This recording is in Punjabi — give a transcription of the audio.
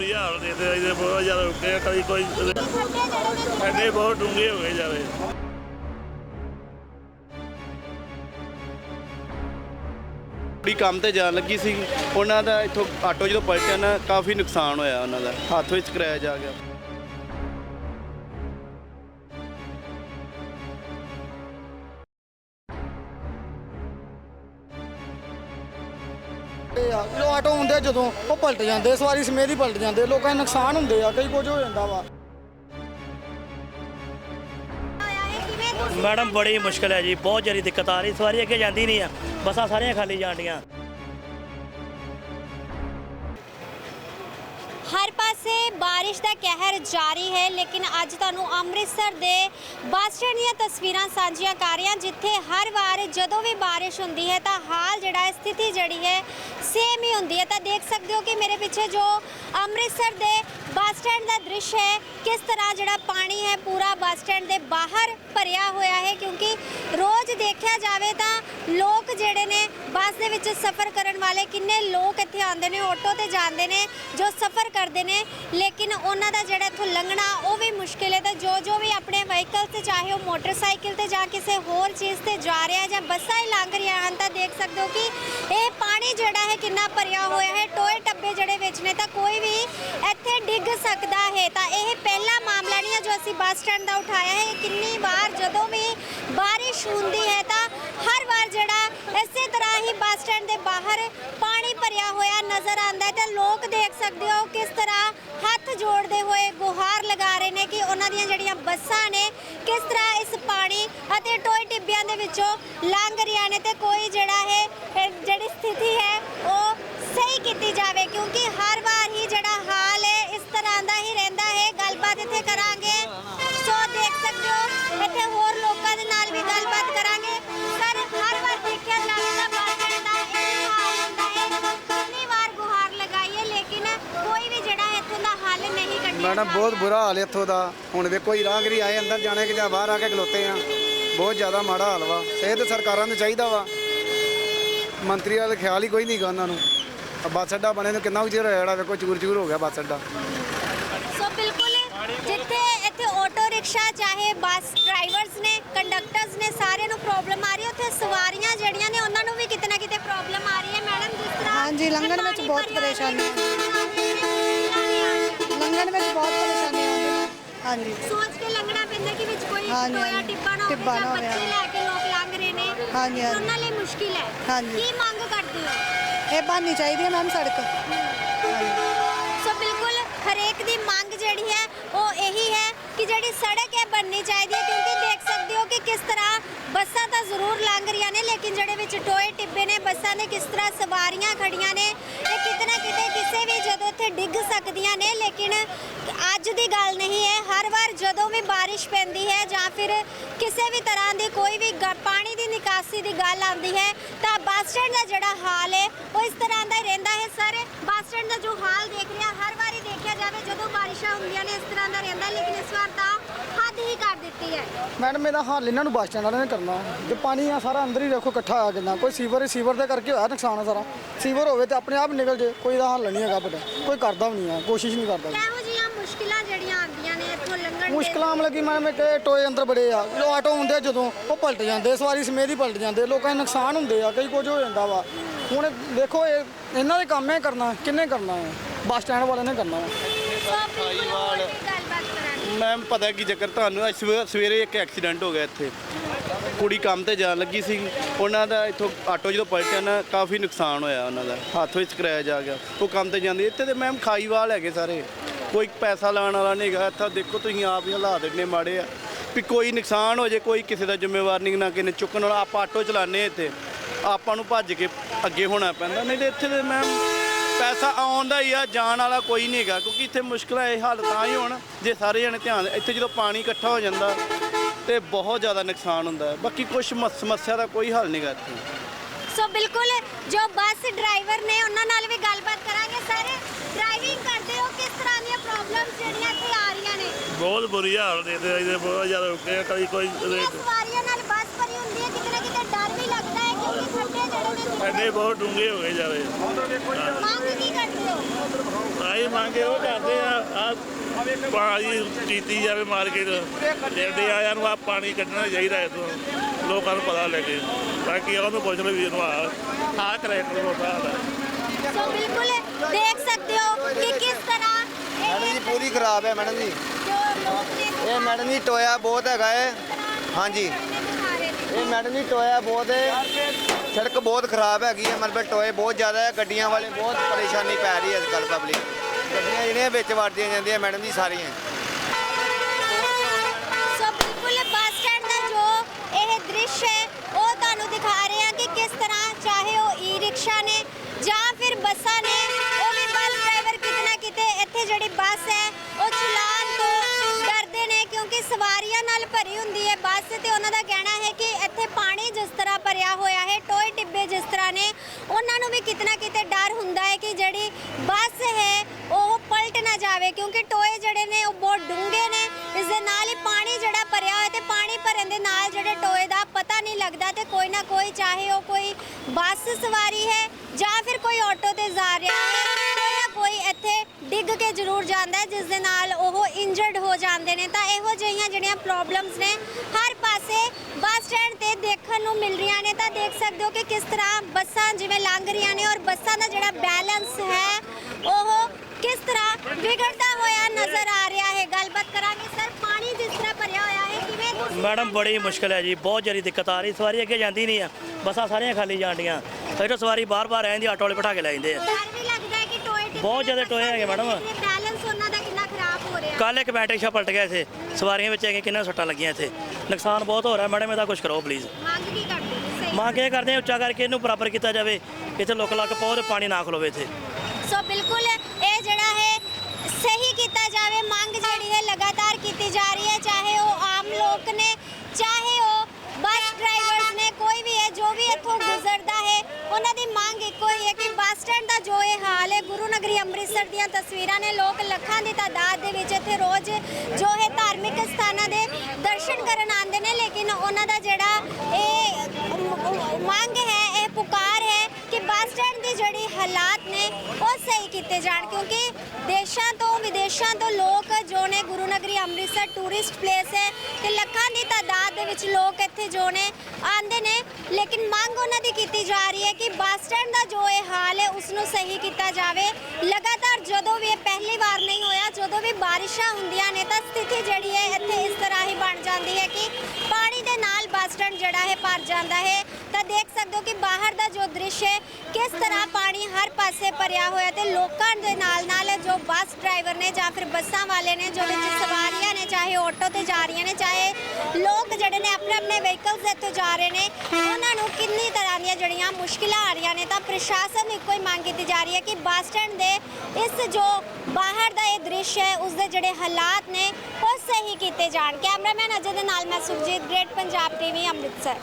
ਇਹ ਦੇ ਤੇ ਇਹਦੇ ਬਹੁਤ ਜ਼ਿਆਦਾ ਰੁਕੇ ਕਦੀ ਕੋਈ ਸਾਡੇ ਬਹੁਤ ਡੂੰਘੇ ਹੋ ਗਏ ਜਾਵੇ ਕੁੜੀ ਕੰਮ ਤੇ ਜਾਣ ਲੱਗੀ ਸੀ ਉਹਨਾਂ ਦਾ ਇੱਥੋਂ ਆਟੋ ਜਦੋਂ ਪਲਟਿਆ ਨਾ, ਕਾਫੀ ਨੁਕਸਾਨ ਹੋਇਆ ਉਹਨਾਂ ਦਾ, ਹੱਥ ਵਿੱਚ ਕਰਾਇਆ ਜਾ ਗਿਆ। ਆਟੋ ਹੁੰਦੇ ਆ ਜਦੋਂ, ਉਹ ਪਲਟ ਜਾਂਦੇ ਸਵਾਰੀ ਸਮੇਤ ਹੀ ਪਲਟ ਜਾਂਦੇ ਲੋਕਾਂ ਦੇ ਨੁਕਸਾਨ ਹੁੰਦੇ ਆ, ਕਈ ਕੁਝ ਹੋ ਜਾਂਦਾ ਵਾ। ਮੈਡਮ, ਬੜੀ ਮੁਸ਼ਕਲ ਹੈ ਜੀ, ਬਹੁਤ ਜ਼ਿਆਦਾ ਦਿੱਕਤ ਆ ਰਹੀ, ਸਵਾਰੀ ਅੱਗੇ ਜਾਂਦੀ ਨਹੀਂ ਆ, ਬੱਸਾਂ ਸਾਰੀਆਂ ਖਾਲੀ ਜਾਂਦੀਆਂ ਹਰ ਪਾਸੇ ਬਾਰਿਸ਼ ਦਾ ਕਹਿਰ ਜਾਰੀ ਹੈ, ਲੇਕਿਨ ਅੱਜ ਤੁਹਾਨੂੰ ਅੰਮ੍ਰਿਤਸਰ ਦੇ ਬੱਸ ਸਟੈਂਡ ਦੀਆਂ ਤਸਵੀਰਾਂ ਸਾਂਝੀਆਂ ਕਰ ਰਹੇ ਹਾਂ, ਜਿੱਥੇ ਹਰ ਵਾਰ ਜਦੋਂ ਵੀ ਬਾਰਿਸ਼ ਹੁੰਦੀ ਹੈ ਤਾਂ ਹਾਲ ਜਿਹੜਾ ਹੈ, ਸਥਿਤੀ ਜਿਹੜੀ ਹੈ ਸੇਮ ਹੀ ਹੁੰਦੀ ਹੈ। ਤਾਂ ਦੇਖ ਸਕਦੇ ਹੋ ਕਿ ਮੇਰੇ ਪਿੱਛੇ ਜੋ ਅੰਮ੍ਰਿਤਸਰ ਦੇ ਬੱਸ ਸਟੈਂਡ ਦਾ ਦ੍ਰਿਸ਼ ਹੈ। ਕਿਸ ਤਰ੍ਹਾਂ ਜਿਹੜਾ ਪਾਣੀ ਹੈ ਪੂਰਾ ਬੱਸ ਸਟੈਂਡ ਦੇ ਬਾਹਰ ਭਰਿਆ ਹੋਇਆ ਹੈ, ਕਿਉਂਕਿ ਰੋਜ਼ ਦੇਖਿਆ ਜਾਵੇ ਤਾਂ ਲੋਕ ਜਿਹੜੇ ਨੇ ਬੱਸ ਦੇ ਵਿੱਚ ਸਫ਼ਰ ਕਰਨ ਵਾਲੇ ਕਿੰਨੇ ਲੋਕ ਇੱਥੇ ਆਉਂਦੇ ਨੇ, ਆਟੋ ਤੇ ਜਾਂਦੇ ਨੇ, ਜੋ ਸਫ਼ਰ ਕਰਦੇ ਨੇ। ਲੇਕਿਨ ਉਹਨਾਂ ਦਾ ਜਿਹੜਾ ਇੱਥੋਂ ਲੰਘਣਾ ਉਹ ਵੀ ਮੁਸ਼ਕਿਲ ਹੈ ਤਾਂ ਜੋ ਜੋ ਵੀ ਆਪਣੇ ਵਹੀਕਲ ਤੇ ਚਾਹੇ ਉਹ ਮੋਟਰਸਾਈਕਲ ਤੇ ਜਾਂ ਕਿਸੇ ਹੋਰ ਚੀਜ਼ ਤੇ ਜਾ ਰਿਹਾ ਜਾਂ ਬੱਸਾਂ ਹੀ ਲੰਘ ਰਹੀਆਂ ਹਨ, ਤਾਂ ਦੇਖ ਸਕਦੇ ਹੋ ਕਿ ਇਹ ਪਾਣੀ ਜਿਹੜਾ ਹੈ ਕਿੰਨਾ ਭਰਿਆ ਹੋਇਆ ਹੈ। ਟੋਏ ਟੱਬੇ ਜਿਹੜੇ ਵਿੱਚ ਨੇ, ਤਾਂ ਕੋਈ ਵੀ ਇੱਥੇ ਡਿੱਗ ਸਕਦਾ ਹੈ। ਤਾਂ ਇਹ ਪਹਿਲਾ ਮਾਮਲਾ ਨਹੀਂ ਹੈ ਜੋ ਅਸੀਂ ਬੱਸ ਸਟੈਂਡ ਦਾ ਉਠਾਇਆ ਹੈ। ਕਿੰਨੀ ਵਾਰ ਜਦੋਂ ਵੀ ਬਾਰਿਸ਼ ਹੁੰਦੀ ਹੈ ਤਾਂ ਹਰ ਵਾਰ ਜਿਹੜਾ ਇਸੇ ਤਰ੍ਹਾਂ ਹੀ ਬੱਸ ਸਟੈਂਡ ਦੇ ਬਾਹਰ ਪਾਣੀ ਭਰਿਆ ਹੋਇਆ ਨਜ਼ਰ ਆਉਂਦਾ ਹੈ ਤੇ ਲੋਕ ਦੇਖ ਸਕਦੇ ਹੋ ਕਿਸ ਤਰ੍ਹਾਂ ਹੱਥ ਜੋੜਦੇ ਹੋਏ ਗੁਹਾਰ ਲਗਾ ਰਹੇ ਨੇ ਕਿ ਉਹਨਾਂ ਦੀਆਂ ਜਿਹੜੀਆਂ ਬੱਸਾਂ ਨੇ, ਕਿਸ ਤਰ੍ਹਾਂ ਇਸ ਪਾਣੀ ਅਤੇ ਟੋਏ ਟਿੱਬਿਆਂ ਦੇ ਵਿੱਚੋਂ ਲੰਘ ਰਹੀਆਂ ਨੇ ਤੇ ਕੋਈ ਜਿਹੜਾ ਹੈ ਇਹ ਜਿਹੜੀ ਸਥਿਤੀ ਹੈ ਉਹ ਸਹੀ ਕੀਤੀ ਜਾਵੇ ਕਿਉਂਕਿ ਹਰ ਵਾਰ ਹੀ ਜਿਹੜਾ ਮੈਡਮ ਬਹੁਤ। ਬੁਰਾ ਹਾਲ ਹੈ ਇੱਥੋਂ ਦਾ। ਹੁਣ ਵੇਖੋ ਹੀ ਰਾਹਗਰੀ ਆਏ ਅੰਦਰ ਜਾਣੇ ਕਿ ਜਾਂ ਬਾਹਰ ਆ ਕੇ ਖਲੋਤੇ ਆ। ਬਹੁਤ ਜ਼ਿਆਦਾ ਮਾੜਾ ਹਾਲ ਵਾ। ਸਿਹਤ ਸਰਕਾਰਾਂ ਨੂੰ ਚਾਹੀਦਾ ਵਾ। ਮੰਤਰੀ ਵਾਲੇ ਖਿਆਲ ਹੀ ਕੋਈ ਨਹੀਂਗਾ ਉਹਨਾਂ ਨੂੰ। ਆ ਬੱਸ ਅੱਡਾ ਬਣੇ ਨੂੰ ਕਿੰਨਾ ਕੁ ਚਿਰ ਹੋਇਆ ਜਿਹੜਾ ਵੇਖੋ ਚੂਰ ਚੂਰ ਹੋ ਗਿਆ ਬੱਸ ਅੱਡਾ। ਸੋ ਬਿਲਕੁਲ ਜਿੱਥੇ ਇੱਥੇ ਆਟੋ ਰਿਕਸ਼ਾ ਚਾਹੇ ਬੱਸ ਡਰਾਈਵਰਸ ਨੇ ਕੰਡਕਟਰਸ ਨੇ ਸਾਰਿਆਂ ਨੂੰ ਪ੍ਰੋਬਲਮ ਆ ਰਹੀ ਹੈ। ਉੱਥੇ ਸਵਾਰੀਆਂ ਜਿਹੜੀਆਂ ਨੇ ਉਹਨਾਂ ਨੂੰ ਵੀ ਕਿਤੇ ਨਾ ਕਿਤੇ ਪ੍ਰੋਬਲਮ ਆ ਰਹੀ ਹੈ। ਮੈਡਮ ਜਿਸ ਤਰ੍ਹਾਂ ਹਾਂਜੀ, ਲੰਘਣ ਵਿੱਚ ਬਹੁਤ ਪਰੇਸ਼ਾਨੀ ਹੈ। ਹਾਂਜੀ ਸੋਚ ਕੇ ਲੰਘਣਾ ਪੈਂਦਾ ਕਿ ਵਿੱਚ ਕੋਈ ਹਾਂਜੀ, ਟੋਇਆ ਹਾਂਜੀ। ਟਿੱਬਾ ਨਾ ਹੋਵੇ ਟਿੱਬਾ ਜਾਂ ਨਾ ਹੋਵੇ, ਬੱਚੇ ਲੈ ਕੇ ਲੋਕ ਲੰਘ ਰਹੇ ਨੇ ਹਾਂਜੀ, ਹਾਂਜੀ। ਉਹਨਾਂ ਲਈ ਮੁਸ਼ਕਿਲ ਹੈ ਹਾਂਜੀ। ਕੀ ਮੰਗ ਕਰਦੇ ਹੋ ਇਹ ਬਣਨੀ ਚਾਹੀਦੀ ਹੈ ਮੈਮ ਸੜਕ ਹਾਂਜੀ ਸੋ ਬਿਲਕੁਲ ਹਰੇਕ ਦੀ ਮੰਗ ਜਿਹੜੀ ਹੈ ਉਹ ਇਹੀ ਹੈ ਕਿ ਜਿਹੜੀ ਸੜਕ ਹੈ ਬਣਨੀ ਚਾਹੀਦੀ ਹੈ ਕਿਉਂਕਿ ਦੇਖ ਸਕਦੇ ਹੋ ਕਿ ਕਿਸ ਤਰ੍ਹਾਂ ਬੱਸਾਂ ਤਾਂ ਜ਼ਰੂਰ ਲੰਘ ਰਹੀਆਂ ਨੇ ਲੇਕਿਨ ਜਿਹੜੇ ਵਿੱਚ ਟੋਏ ਟਿੱਬੇ ਨੇ ਬੱਸਾਂ ਦੇ ਕਿਸ ਤਰ੍ਹਾਂ ਸਵਾਰੀਆਂ ਖੜੀਆਂ ਨੇ ਇਹ ਕਿਤੇ ਨਾ ਕਿਤੇ ਕਿਸੇ ਵੀ ਡਿੱਗ ਸਕਦੀਆਂ ਨੇ, ਲੇਕਿਨ ਅੱਜ ਦੀ ਗੱਲ ਨਹੀਂ ਹੈ। ਹਰ ਵਾਰ ਜਦੋਂ ਵੀ ਬਾਰਿਸ਼ ਪੈਂਦੀ ਹੈ ਜਾਂ ਫਿਰ ਕਿਸੇ ਵੀ ਤਰ੍ਹਾਂ ਦੀ ਕੋਈ ਵੀ ਪਾਣੀ ਦੀ ਨਿਕਾਸੀ ਦੀ ਗੱਲ ਆਉਂਦੀ ਹੈ, ਤਾਂ ਬੱਸ ਸਟੈਂਡ ਦਾ ਜਿਹੜਾ ਹਾਲ ਹੈ, ਉਹ ਇਸ ਤਰ੍ਹਾਂ ਦਾ ਰਹਿੰਦਾ ਹੈ। ਸਰ, ਬੱਸ ਸਟੈਂਡ ਦਾ ਜੋ ਹਾਲ ਦੇਖ ਰਿਹਾ ਹਰ ਵਾਰ ਦੇਖਿਆ ਜਾਵੇ ਜਦੋਂ ਬਾਰਿਸ਼ਾਂ ਹੁੰਦੀਆਂ ਨੇ ਇਸ ਤਰ੍ਹਾਂ ਦਾ ਰਹਿੰਦਾ ਲੇਕਿਨ ਇਸ ਵਾਰ ਤਾਂ ਹੱਦ ਹੀ ਕਰ ਦਿੱਤੀ ਹੈ। ਮੈਡਮ ਇਹਦਾ ਹੱਲ ਇਹਨਾਂ ਨੂੰ ਬੱਸ ਸਟੈਂਡ ਵਾਲਿਆਂ ਨੇ ਕਰਨਾ। ਤੇ ਪਾਣੀ ਆ ਸਾਰਾ ਅੰਦਰ ਹੀ ਦੇਖੋ ਇਕੱਠਾ ਆ ਕਿੰਨਾ। ਕੋਈ ਸੀਵਰ ਹੀ ਸੀਵਰ ਦੇ ਕਰਕੇ ਹੋਇਆ ਨੁਕਸਾਨ ਆ ਸਾਰਾ। ਸੀਵਰ ਹੋਵੇ ਤੇ ਆਪਣੇ ਆਪ ਨਿਕਲ ਜੇ ਕੋਈ ਦਾ ਹੱਲ ਨਹੀਂ ਹੈਗਾ ਬਟ ਕੋਈ ਕਰਦਾ ਵੀ ਨਹੀਂ ਆ ਕੋਸ਼ਿਸ਼ ਨਹੀਂ ਕਰਦਾ। ਕਿਹੋ ਜਿਹੀਆਂ ਮੁਸ਼ਕਿਲਾਂ ਜਿਹੜੀਆਂ ਆਉਂਦੀਆਂ ਨੇ ਇੱਥੋਂ ਲੰਘਣ ਦੇ। ਮੁਸ਼ਕਲਾਂ ਮਤਲਬ ਕਿ ਮੈਡਮ ਇੱਕ ਇਹ ਟੋਏ ਅੰਦਰ ਬੜੇ ਆ। ਜੋ ਆਟੋ ਹੁੰਦੇ ਆ ਜਦੋਂ ਉਹ ਪਲਟ ਜਾਂਦੇ ਸਵਾਰੀ ਸਮੇਤ ਹੀ ਪਲਟ ਜਾਂਦੇ। ਲੋਕਾਂ ਦੇ ਨੁਕਸਾਨ ਹੁੰਦੇ ਆ ਕਈ ਕੁਝ ਹੋ ਜਾਂਦਾ ਵਾ। ਹੁਣ ਦੇਖੋ ਇਹ ਇਹਨਾਂ ਦੇ ਕੰਮ ਹੈ ਕਰਨਾ ਕਿੰਨੇ ਕਰਨਾ ਹੈ? ਬੱਸ ਸਟੈਂਡ ਵਾਲਿਆਂ ਨੇ ਕਰਨਾ ਵਾ। ਸੋ ਬਿਲਕੁਲ ਹੋਰ ਵੀ ਗੱਲਬਾਤ ਕਰਾਂਗੇ ਮੈਮ, ਪਤਾ ਕੀ ਚੱਕਰ? ਤੁਹਾਨੂੰ ਅੱਜ ਸਵੇ- ਸਵੇਰੇ ਇੱਕ ਐਕਸੀਡੈਂਟ ਹੋ ਗਿਆ ਇੱਥੇ। ਕੁੜੀ ਕੰਮ ਤੇ ਜਾਣ ਲੱਗੀ ਸੀ। ਉਹਨਾਂ ਦਾ ਇੱਥੋਂ ਆਟੋ ਜਦੋਂ ਪਲਟਿਆ ਨਾ, ਕਾਫੀ ਨੁਕਸਾਨ ਹੋਇਆ ਉਹਨਾਂ ਦਾ। ਹੱਥ ਵਿੱਚ ਕਰੈਚ ਜਾ ਗਿਆ। ਉਹ ਕੰਮ ਤੇ ਜਾਂਦੀ। ਇੱਥੇ ਤੇ ਮੈਮ ਖਾਈਵਾਲ ਹੈਗੇ ਸਾਰੇ। ਕੋਈ ਪੈਸਾ ਲਾਉਣ ਵਾਲਾ ਨਹੀਂ ਹੈਗਾ। ਇੱਥੇ ਦੇਖੋ ਤੁਸੀਂ ਆਪ ਹੀ ਹਾਲਾਤ ਇੰਨੇ ਮਾੜੇ ਆ ਵੀ ਕੋਈ ਨੁਕਸਾਨ ਹੋ ਜੇ, ਕੋਈ ਕਿਸੇ ਦਾ ਜ਼ਿੰਮੇਵਾਰ ਨਹੀਂ, ਨਾ ਕਿਸੇ ਨੇ ਚੁੱਕਣ ਵਾਲਾ। ਆਪਾਂ ਆਟੋ ਚਲਾਉਂਦੇ ਹਾਂ ਇੱਥੇ। ਆਪਾਂ ਨੂੰ ਭੱਜ ਕੇ ਅੱਗੇ ਹੋਣਾ ਪੈਂਦਾ। ਨਹੀਂ ਤੇ ਇੱਥੇ ਤੇ ਮੈਮ ਪੈਸਾ ਆਉਣ ਦਾ ਹੀ ਆ ਜਾਣ ਵਾਲਾ ਕੋਈ ਨਹੀਂ ਹੈਗਾ ਕਿਉਂਕਿ ਇੱਥੇ ਮੁਸ਼ਕਲਾਂ ਇਹ ਹੱਲ ਤਾਂ ਹੀ ਹੋਣ ਜੇ ਸਾਰੇ ਜਣੇ ਧਿਆਨ ਇੱਥੇ ਜਦੋਂ ਪਾਣੀ ਇਕੱਠਾ ਹੋ ਜਾਂਦਾ ਤੇ ਬਹੁਤ ਜ਼ਿਆਦਾ ਨੁਕਸਾਨ ਹੁੰਦਾ ਹੈ। ਬਾਕੀ ਕੁਝ ਸਮੱਸਿਆ ਦਾ ਕੋਈ ਹੱਲ ਨਹੀਂ ਗਾ ਇੱਥੇ। ਸੋ ਬਿਲਕੁਲ ਜੋ ਬੱਸ ਡਰਾਈਵਰ ਨੇ ਉਹਨਾਂ ਨਾਲ ਵੀ ਗੱਲਬਾਤ ਕਰਾਂਗੇ। ਸਰ ਡਰਾਈਵਿੰਗ ਕਰਦੇ ਹੋ ਕਿਸ ਤਰ੍ਹਾਂ ਦੀਆਂ ਪ੍ਰੋਬਲਮਸ ਜਿਹੜੀਆਂ ਇੱਥੇ ਆ ਰਹੀਆਂ ਨੇ? ਬਹੁਤ ਬੁਰੀ ਹਾਲ ਦੇ ਤੇ ਇਹਦੇ ਬਹੁਤ ਜ਼ਿਆਦਾ ਰੁਕੇ ਕਦੀ ਕੋਈ ਸਵਾਰੀਆਂ ਨਾਲ ਬੱਸ ਭਰੀ ਹੁੰਦੀ ਹੈ ਕਿਤੇ ਨਾ ਕਿਤੇ ਡਰ ਵੀ ਲੱਗਦਾ ਹੈ ਕਿਉਂਕਿ ਸਾਡੇ ਬਹੁਤ ਡੂੰਘੇ ਹੋ ਗਏ ਜਾ ਰਹੇ ਮੰਗ ਕੀ ਕਰਦੇ ਹੋ? ਆਈ ਮੰਗੇ ਉਹ ਕਰਦੇ ਆ ਆ ਪਾਣੀ ਕੀਤੀ ਜਾਵੇ ਮਾਰਕੀਟ। ਜਿਹੜੇ ਆਇਆਂ ਨੂੰ ਆ ਪਾਣੀ ਕੱਢਣਾ ਚਾਹੀਦਾ ਇਹ ਤੋਂ ਲੋਕਾਂ ਨੂੰ ਪਤਾ ਲੱਗੇ ਬਾਕੀ ਉਹਨੂੰ ਪੁੱਛ ਲਓ ਵੀਰ ਨੂੰ ਆ ਆ ਕਰੈਕਟਰ ਹੋਤਾ ਦਾ ਸੋ ਬਿਲਕੁਲ ਦੇਖ ਸਕਦੇ ਹੋ ਕਿ ਕਿਸ ਤਰ੍ਹਾਂ ਮੈਡਮ ਜੀ ਇਹ ਪੂਰੀ ਖਰਾਬ ਹੈ ਮੈਡਮ ਜੀ। ਨੇ ਇਹ ਮੈਡਮ ਜੀ ਟੋਇਆ ਬਹੁਤ ਹੈਗਾ ਹੈ ਹਾਂਜੀ। ਨੇ ਇਹ ਮੈਡਮ ਜੀ ਟੋਇਆ ਬਹੁਤ ਹੈ ਸੜਕ ਬਹੁਤ ਖਰਾਬ ਹੈਗੀ ਹੈ ਮਤਲਬ ਟੋਏ ਬਹੁਤ ਜ਼ਿਆਦਾ ਹੈ ਗੱਡੀਆਂ ਵਾਲੇ ਬਹੁਤ ਪਰੇਸ਼ਾਨੀ ਪੈ ਰਹੀ ਹੈ ਅੱਜ ਕੱਲ੍ਹ ਪਬਲਿਕ ਗੱਡੀਆਂ ਜਿਹੜੀਆਂ ਵਿੱਚ ਵੜਦੀਆਂ ਜਾਂਦੀਆਂ ਮੈਡਮ ਜੀ ਸਾਰੀਆਂ। ਸੋ ਬਿਲਕੁਲ ਬੱਸ ਸਟੈਂਡ ਦਾ ਜੋ ਇਹ ਦ੍ਰਿਸ਼ ਹੈ, ਉਹ ਤੁਹਾਨੂੰ ਦਿਖਾ ਰਹੇ ਹਾਂ ਕਿ ਕਿਸ ਤਰ੍ਹਾਂ ਚਾਹੇ ਉਹ ਈ ਰਿਕਸ਼ਾ ਨੇ ਜਾਂ ਫਿਰ ਬੱਸਾਂ ਨੇ, ਉਹ ਵੀ ਬੱਸ ਡਰਾਈਵਰ ਕਿਤੇ ਨਾ ਕਿਤੇ ਇੱਥੇ ਜਿਹੜੀ ਬੱਸ ਹੈ, ਉਹ ਚਲਾਉਣ ਤੋਂ ਡਰਦੇ ਨੇ ਕਿਉਂਕਿ ਸਵਾਰੀਆਂ ਨਾਲ ਭਰੀ ਹੁੰਦੀ ਹੈ ਬੱਸ ਤੇ ਉਹਨਾਂ ਦਾ ਕਹਿਣਾ ਹੈ ਕਿ ਇੱਥੇ ਪਾਣੀ ਜਿਸ ਤਰ੍ਹਾਂ ਭਰਿਆ ਹੋਇਆ ਹੈ, ਟੋਏ ਟਿੱਬੇ ਜਿਸ ਤਰ੍ਹਾਂ ਨੇ, ਉਹਨਾਂ ਨੂੰ ਵੀ ਕਿਤੇ ਨਾ ਕਿਤੇ ਡਰ ਹੁੰਦਾ ਹੈ ਕਿ ਜਿਹੜੀ ਬੱਸ ਹੈ, ਉਹ ਪਲਟ ਨਾ ਜਾਵੇ ਕਿਉਂਕਿ ਟੋਏ ਜਿਹੜੇ ਨੇ, ਉਹ ਬਹੁਤ ਡੂੰਘੇ ਨੇ, ਇਸ ਦੇ ਨਾਲ ਹੀ ਪਾਣੀ ਜਿਹੜਾ ਭਰਿਆ ਹੋਇਆ ਤੇ ਪਾਣੀ ਭਰਨ ਦੇ ਨਾਲ ਜਿਹੜੇ ਟੋਏ ਦਾ ਪਤਾ ਨਹੀਂ ਲੱਗਦਾ ਤੇ ਕੋਈ ਨਾ ਕੋਈ ਚਾਹੇ ਉਹ ਕੋਈ ਬੱਸ ਸਵਾਰੀ ਹੈ ਜਾਂ ਫਿਰ ਕੋਈ ਆਟੋ ਤੇ ਜਾ ਰਿਹਾ ਹੈ। ਜ਼ਰੂਰ ਜਾਂਦਾ ਹੈ ਜਿਸ ਦੇ ਨਾਲ ਉਹ ਇੰਜਰਡ ਹੋ ਜਾਂਦੇ ਨੇ। ਤਾਂ ਇਹੋ ਜਿਹੀਆਂ ਜਿਹੜੀਆਂ ਪ੍ਰੋਬਲਮਸ ਨੇ ਹਰ ਪਾਸੇ ਬੱਸ ਸਟੈਂਡ ਤੇ ਦੇਖਣ ਨੂੰ ਮਿਲ ਰਹੀਆਂ ਨੇ। ਤਾਂ ਦੇਖ ਸਕਦੇ ਹੋ ਕਿ ਕਿਸ ਤਰ੍ਹਾਂ ਬੱਸਾਂ ਜਿਵੇਂ ਲੰਘ ਰਹੀਆਂ ਨੇ ਔਰ ਬੱਸਾਂ ਦਾ ਜਿਹੜਾ ਬੈਲੈਂਸ ਹੈ ਉਹ ਕਿਸ ਤਰ੍ਹਾਂ ਵਿਗੜਦਾ ਹੋਇਆ ਨਜ਼ਰ ਆ ਰਿਹਾ ਹੈ। ਗੱਲਬਾਤ ਕਰਾਂਗੇ ਸਰ ਪਾਣੀ ਜਿਸ ਤਰ੍ਹਾਂ ਭਰਿਆ ਹੋਇਆ ਹੈ ਕਿਵੇਂ ਤੁਸੀਂ ਮੈਡਮ ਬੜੀ ਮੁਸ਼ਕਲ ਹੈ ਜੀ ਬਹੁਤ ਜ਼ਿਆਦਾ ਦਿੱਕਤ ਆ ਰਹੀ। ਸਵਾਰੀ ਅੱਗੇ ਜਾਂਦੀ ਨਹੀਂ ਆ ਬੱਸਾਂ ਸਾਰੀਆਂ ਖਾਲੀ ਜਾਂਦੀਆਂ ਫਿਰ ਸਵਾਰੀ ਬਾਰ-ਬਾਰ ਰਹਿੰਦੀ ਆਟੋ ਵਾਲੇ ਬਿਠਾ ਕੇ ਲੈ ਜਾਂਦੇ ਆ। ਬਹੁਤ ਜ਼ਿਆਦਾ ਟੋਏ ਹੈਗੇ ਮੈਡਮ। ਬੈਲੈਂਸ ਉਹਨਾਂ ਦਾ ਕਿੰਨਾ ਖਰਾਬ ਹੋ ਰਿਹਾ ਕੱਲ ਇੱਕ ਬੈਟਰੀ ਰਿਕਸ਼ਾ ਪਲਟ ਗਿਆ ਇੱਥੇ। ਸਵਾਰੀਆਂ ਵਿੱਚ ਹੈਗੇ ਕਿੰਨਾ ਸੱਟਾਂ ਲੱਗੀਆਂ ਇੱਥੇ। ਨੁਕਸਾਨ ਬਹੁਤ ਹੋ ਰਿਹਾ। ਮੈਡਮ ਇਹਦਾ ਕੁਝ ਕਰੋ ਪਲੀਜ਼ ਮੰਗ ਕੀ ਕਰਦੇ ਹੋ? ਸਹੀ ਮੰਗ ਇਹ ਕਰਦੇ ਹਾਂ ਉੱਚਾ ਕਰਕੇ ਇਹਨੂੰ ਬਰਾਬਰ ਕੀਤਾ ਜਾਵੇ। ਇੱਥੇ ਲੋਕ ਲੱਕ ਪਾਓ ਤੇ ਪਾਣੀ ਨਾ ਖਲੋਵੇ ਇੱਥੇ। ਸੋ ਬਿਲਕੁਲ ਇਹ ਜਿਹੜਾ ਹੈ ਸਹੀ ਕੀਤਾ ਜਾਵੇ। ਮੰਗ ਜਿਹੜੀ ਹੈ ਲਗਾਤਾਰ ਕੀਤੀ ਜਾ ਰਹੀ ਹੈ। ਚਾਹੇ ਉਹ ਆਮ ਲੋਕ ਨੇ ਚਾਹੇ ਉਹ ਬੱਸ ਡਰਾਈਵਰਸ ਨੇ ਕੋਈ ਵੀ ਹੈ ਜੋ ਵੀ ਇੱਥੋਂ ਗੁਜ਼ਰਦਾ ਹੈ ਉਹਨਾਂ ਦੀ ਮੰਗ ਇੱਕੋ ਹੀ ਹੈ ਕਿ ਬੱਸ ਸਟੈਂਡ ਦਾ ਜੋ ਇਹ ਹਾਲ ਹੈ, ਗੁਰੂ ਨਗਰੀ ਅੰਮ੍ਰਿਤਸਰ ਦੀਆਂ ਤਸਵੀਰਾਂ ਨੇ, ਲੋਕ ਲੱਖਾਂ ਦੀ ਤਾਦਾਦ ਦੇ ਵਿੱਚ ਇੱਥੇ ਰੋਜ਼ ਜੋ ਹੈ ਧਾਰਮਿਕ ਸਥਾਨਾਂ ਦੇ ਦਰਸ਼ਨ ਕਰਨ ਆਉਂਦੇ ਨੇ, ਲੇਕਿਨ ਉਹਨਾਂ ਦਾ ਜਿਹੜਾ ਇਹ ਮੰਗ ਹੈ, ਇਹ ਪੁਕਾਰ ਹੈ ਕਿ ਬੱਸ ਸਟੈਂਡ ਦੀ ਜਿਹੜੀ ਹਾਲਾਤ ਨੇ, ਉਹ ਸਹੀ ਕੀਤੇ ਜਾਣ, ਕਿਉਂਕਿ ਦੇਸ਼ਾਂ ਤੋਂ, ਵਿਦੇਸ਼ਾਂ ਤੋਂ ਲੋਕ ਜੋ ਨੇ ਗੁਰੂ ਨਗਰੀ ਅੰਮ੍ਰਿਤਸਰ ਟੂਰਿਸਟ ਪਲੇਸ ਹੈ, ਤੇ ਲੱਖਾਂ ਦੀ ਤਾਦਾਦ ਵਿੱਚ ਲੋਕ ਇੱਥੇ ਜੋ ਨੇ, ਆਉਂਦੇ ਨੇ, ਲੇਕਿਨ ਮੰਗ ਉਹਨਾਂ ਦੀ ਕੀਤੀ ਜਾ ਰਹੀ ਹੈ ਕਿ ਬੱਸ ਸਟੈਂਡ ਦਾ ਜੋ ਇਹ ਹਾਲ ਹੈ ਉਸ ਨੂੰ ਸਹੀ ਕੀਤਾ ਜਾਵੇ। ਲਗਾਤਾਰ ਜਦੋਂ ਵੀ ਇਹ ਪਹਿਲੀ ਵਾਰ ਨਹੀਂ ਹੋਇਆ, ਜਦੋਂ ਵੀ ਬਾਰਿਸ਼ਾਂ ਹੁੰਦੀਆਂ ਨੇ, ਤਾਂ ਸਥਿਤੀ ਜਿਹੜੀ ਹੈ, ਇੱਥੇ ਇਸ ਤਰ੍ਹਾਂ ਹੀ ਬਣ ਜਾਂਦੀ ਹੈ ਕਿ ਪਾਣੀ ਦੇ ਨਾਲ ਬੱਸ ਸਟੈਂਡ ਜਿਹੜਾ ਹੈ, ਭਰ ਜਾਂਦਾ ਹੈ। ਤਾਂ ਦੇਖ ਸਕਦੇ ਹੋ ਕਿ ਬਾਹਰ ਦਾ ਜੋ ਦ੍ਰਿਸ਼ ਹੈ, ਕਿਸ ਤਰ੍ਹਾਂ ਪਾਣੀ ਹਰ ਪਾਸੇ ਭਰਿਆ ਹੋਇਆ ਤੇ ਲੋਕਾਂ ਦੇ ਨਾਲ ਨਾਲ ਜੋ ਬੱਸ ਡਰਾਈਵਰ ਨੇ ਜਾਂ ਫਿਰ ਬੱਸਾਂ ਵਾਲੇ ਨੇ, ਜੋ ਵਿੱਚ ਸਵਾਰੀਆਂ ਚਾਹੇ ਆਟੋ ਤੇ ਜਾ ਰਹੀਆਂ ਨੇ, ਚਾਹੇ ਲੋਕ ਜਿਹੜੇ ਨੇ ਆਪਣੇ ਆਪਣੇ ਵਹੀਕਲਸ ਤੋਂ ਜਾ ਰਹੇ ਨੇ, ਉਹਨਾਂ ਨੂੰ ਕਿੰਨੀ ਤਰ੍ਹਾਂ ਦੀਆਂ ਜਿਹੜੀਆਂ ਮੁਸ਼ਕਿਲਾਂ ਆ ਰਹੀਆਂ ਨੇ, ਤਾਂ ਪ੍ਰਸ਼ਾਸਨ ਇੱਕੋ ਹੀ ਮੰਗ ਕੀਤੀ ਜਾ ਰਹੀ ਹੈ ਕਿ ਬੱਸ ਸਟੈਂਡ ਦੇ ਇਸ ਜੋ ਬਾਹਰ ਦਾ ਇਹ ਦ੍ਰਿਸ਼ ਹੈ ਉਸ ਦੇ ਜਿਹੜੇ ਹਾਲਾਤ ਨੇ, ਉਹ ਸਹੀ ਕੀਤੇ ਜਾਣ। ਕੈਮਰਾਮੈਨ ਅਜੇ ਦੇ ਨਾਲ ਮੈਂ ਸੁਖਜੀਤ ਗ੍ਰੇਟ, ਪੰਜਾਬ ਟੀਵੀ ਅੰਮ੍ਰਿਤਸਰ।